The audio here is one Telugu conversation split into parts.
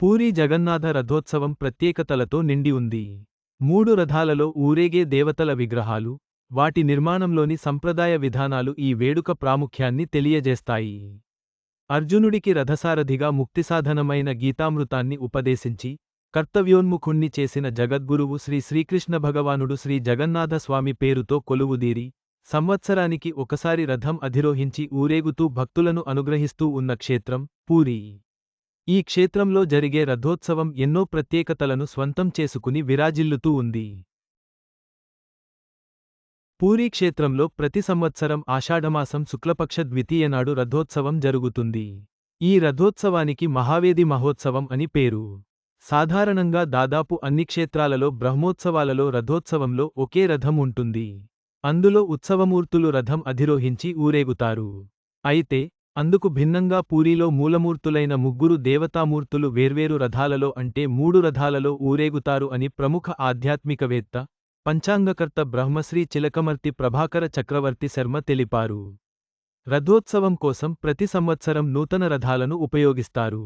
పూరీ జగన్నాథ రథోత్సవం ప్రత్యేకతలతో నిండి ఉంది. మూడు రథాలలో ఊరేగే దేవతల విగ్రహాలు వాటి నిర్మాణంలోని సంప్రదాయ విధానాలు ఈ వేడుక ప్రాముఖ్యాన్ని తెలియజేస్తాయి. అర్జునుడికి రథసారథిగా ముక్తిసాధనమైన గీతామృతాన్ని ఉపదేశించి కర్తవ్యోన్ముఖుణ్ణి చేసిన జగద్గురువు శ్రీ శ్రీకృష్ణ భగవానుడు శ్రీ జగన్నాథస్వామి పేరుతో కొలువుదీరి సంవత్సరానికి ఒకసారి రథం అధిరోహించి ఊరేగుతూ భక్తులను అనుగ్రహిస్తూ ఉన్న క్షేత్రం పూరీ. ఈ క్షేత్రంలో జరిగే రథోత్సవం ఎన్నో ప్రత్యేకతలను స్వంతం చేసుకుని విరాజిల్లుతూ ఉంది. పూరీ క్షేత్రంలో ప్రతి సంవత్సరం ఆషాఢమాసం శుక్లపక్ష ద్వితీయనాడు రథోత్సవం జరుగుతుంది. ఈ రథోత్సవానికి మహావేది మహోత్సవం అని పేరు. సాధారణంగా దాదాపు అన్ని క్షేత్రాలలో బ్రహ్మోత్సవాలలో రథోత్సవంలో ఒకే రథం ఉంటుంది. అందులో ఉత్సవమూర్తులు రథం అధిరోహించి ఊరేగుతారు. అయితే అందుకు భిన్నంగా పూరీలో మూలమూర్తులైన ముగ్గురు దేవతామూర్తులు వేర్వేరు రథాలలో అంటే మూడు రథాలలో ఊరేగుతారు అని ప్రముఖ ఆధ్యాత్మికవేత్త పంచాంగకర్త బ్రహ్మశ్రీ చిలకమర్తి ప్రభాకర చక్రవర్తి శర్మ తెలిపారు. రథోత్సవం కోసం ప్రతి సంవత్సరం నూతన రథాలను ఉపయోగిస్తారు.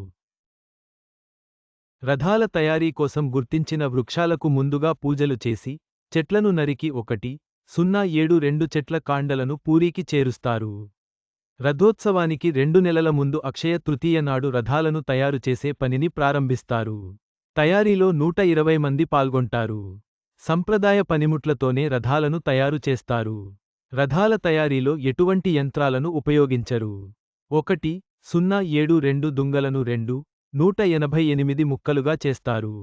రథాల తయారీ కోసం గుర్తించిన వృక్షాలకు ముందుగా పూజలు చేసి చెట్లను నరికి ఒకటి సున్నా ఏడు రెండు చెట్ల కాండలను పూరీకి చేరుస్తారు. రథోత్సవానికి రెండు నెలల ముందు అక్షయ తృతీయ నాడు రథాలను తయారు చేసే పనిని ప్రారంభిస్తారు. తయారీలో నూట ఇరవై మంది పాల్గొంటారు. సంప్రదాయ పనిముట్లతోనే రథాలను తయారు చేస్తారు. రథాల తయారీలో ఎటువంటి యంత్రాలను ఉపయోగించరు. ఒకటి సున్నా ఏడు రెండు దుంగలను రెండు నూట ఎనభై ఎనిమిది ముక్కలుగా చేస్తారు.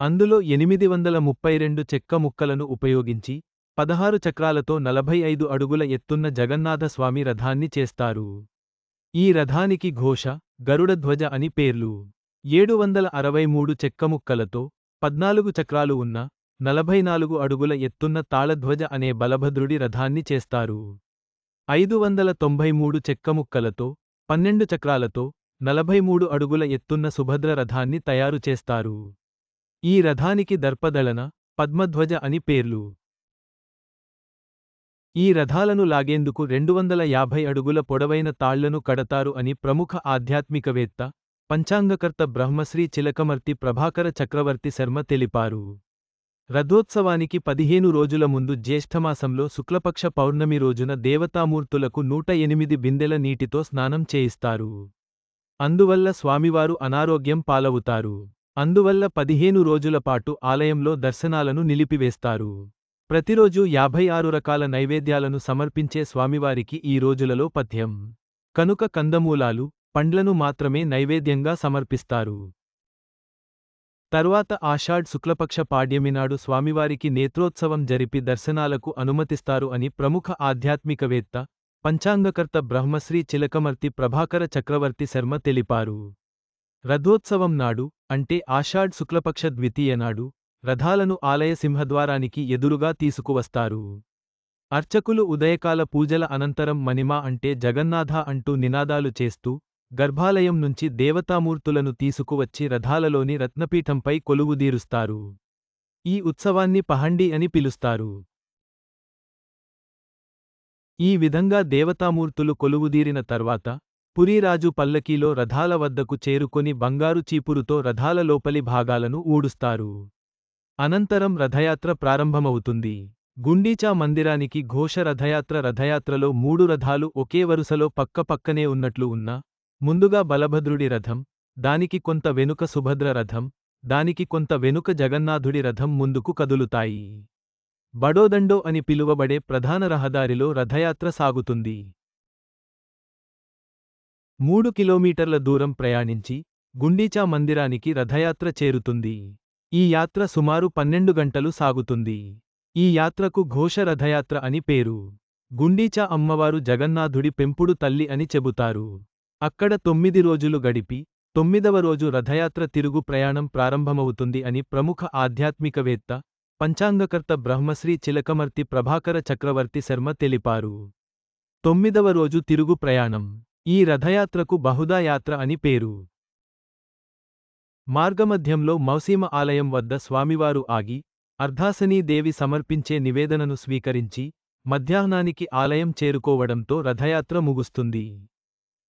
అందులో ఎనిమిది వందల ముప్పై రెండు చెక్క ముక్కలను ఉపయోగించి పదహారు చక్రాలతో నలభై ఐదు అడుగుల ఎత్తున్న జగన్నాథస్వామి రథాన్ని చేస్తారు. ఈ రథానికి ఘోష గరుడధ్వజ అని పేర్లు. ఏడు వందల అరవై మూడు చెక్కముక్కలతో పద్నాలుగు చక్రాలు ఉన్న నలభై నాలుగు అడుగుల ఎత్తున్న తాళధ్వజ అనే బలభద్రుడి రథాన్ని చేస్తారు. ఐదు వందల తొంభై మూడు చెక్కముక్కలతో పన్నెండు చక్రాలతో నలభై మూడు అడుగుల ఎత్తున్న సుభద్ర రథాన్ని తయారు చేస్తారు. ఈ రథానికి దర్పదళన పద్మధ్వజ అని పేర్లు. ఈ రథాలను లాగేందుకు రెండు వందల యాభై అడుగుల పొడవైన తాళ్ళను కడతారు అని ప్రముఖ ఆధ్యాత్మికవేత్త పంచాంగకర్త బ్రహ్మశ్రీ చిలకమర్తి ప్రభాకర చక్రవర్తి శర్మ తెలిపారు. రథోత్సవానికి పదిహేను రోజుల ముందు జ్యేష్ఠమాసంలో శుక్లపక్ష పౌర్ణమి రోజున దేవతామూర్తులకు నూట ఎనిమిది బిందెల నీటితో స్నానం చేయిస్తారు. అందువల్ల స్వామివారు అనారోగ్యం పాలవుతారు. అందువల్ల పదిహేను రోజుల పాటు ఆలయంలో దర్శనాలను నిలిపివేస్తారు. ప్రతిరోజు యాభై ఆరు రకాల నైవేద్యాలను సమర్పించే స్వామివారికి ఈ రోజులలో పథ్యం కనుక కందమూలాలు పండ్లను మాత్రమే నైవేద్యంగా సమర్పిస్తారు. తర్వాత ఆషాఢ్ శుక్లపక్ష పాడ్యమినాడు స్వామివారికి నేత్రోత్సవం జరిపి దర్శనాలకు అనుమతిస్తారు అని ప్రముఖ ఆధ్యాత్మికవేత్త పంచాంగకర్త బ్రహ్మశ్రీ చిలకమర్తి ప్రభాకర చక్రవర్తి శర్మ తెలిపారు. రథోత్సవం నాడు అంటే ఆషాఢ్ శుక్లపక్ష ద్వితీయ నాడు రథాలను ఆలయ సింహద్వారానికి ఎదురుగా తీసుకువస్తారు. అర్చకులు ఉదయకాల పూజల అనంతరం మణిమా అంటే జగన్నాథ అంటూ నినాదాలు చేస్తూ గర్భాలయం నుంచి దేవతామూర్తులను తీసుకువచ్చి రథాలలోని రత్నపీఠంపై కొలువుదీరుస్తారు. ఈ ఉత్సవాన్ని పహండి అని పిలుస్తారు. ఈ విధంగా దేవతామూర్తులు కొలువుదీరిన తర్వాత పురీరాజు పల్లకీలో రథాల వద్దకు చేరుకొని బంగారు చీపురుతో రథాల లోపలి భాగాలను ఊడుస్తారు. అనంతరం రథయాత్ర ప్రారంభమవుతుంది. గుండీచా మందిరానికి ఘోష రథయాత్ర రథయాత్రలో మూడు రథాలు ఒకే వరుసలో పక్కపక్కనే ఉన్నట్లు ఉన్నా ముందుగా బలభద్రుడి రథం దానికి కొంత వెనుక సుభద్ర రథం దానికి కొంత వెనుక జగన్నాథుడి రథం ముందుకు కదులుతాయి. బడోదండో అని పిలువబడే ప్రధాన రహదారిలో రథయాత్ర సాగుతుంది. మూడు కిలోమీటర్ల దూరం ప్రయాణించి గుండీచా మందిరానికి రథయాత్ర చేరుతుంది. ఈ యాత్ర సుమారు పన్నెండు గంటలు సాగుతుంది. ఈ యాత్రకు ఘోష రథయాత్ర అని పేరు. గుండీచా అమ్మవారు జగన్నాథుడి పెంపుడు తల్లి అని చెబుతారు. అక్కడ తొమ్మిది రోజులు గడిపి తొమ్మిదవ రోజు రథయాత్ర తిరుగు ప్రయాణం ప్రారంభమవుతుంది అని ప్రముఖ ఆధ్యాత్మికవేత్త పంచాంగకర్త బ్రహ్మశ్రీ చిలకమర్తి ప్రభాకర చక్రవర్తి శర్మ తెలిపారు. తొమ్మిదవ రోజు తిరుగు ప్రయాణం. ఈ రథయాత్రకు బహుదా యాత్ర అని పేరు. మార్గమధ్యంలో మౌసీమ ఆలయం వద్ద స్వామివారు ఆగి అర్ధాసనీదేవి సమర్పించే నివేదనను స్వీకరించి మధ్యాహ్నానికి ఆలయం చేరుకోవడంతో రథయాత్ర ముగుస్తుంది.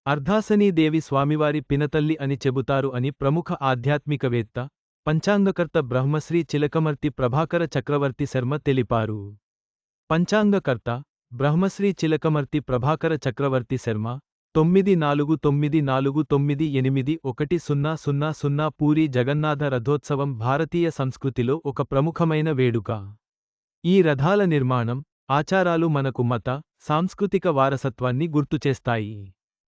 అర్ధాసనీదేవి స్వామివారి పినతల్లి అని చెబుతారు అని ప్రముఖ ఆధ్యాత్మికవేత్త పంచాంగకర్త బ్రహ్మశ్రీ చిలకమర్తి ప్రభాకర చక్రవర్తి శర్మ తెలిపారు. పంచాంగకర్త బ్రహ్మశ్రీ చిలకమర్తి ప్రభాకర చక్రవర్తి శర్మ తొమ్మిది నాలుగు తొమ్మిది నాలుగు తొమ్మిది ఎనిమిది ఒకటి సున్నా సున్నా సున్నా పూరి జగన్నాథ రథోత్సవం భారతీయ సంస్కృతిలో ఒక ప్రముఖమైన వేడుక. ఈ రథాల నిర్మాణం ఆచారాలు మనకు మత సాంస్కృతిక వారసత్వాన్ని గుర్తుచేస్తాయి.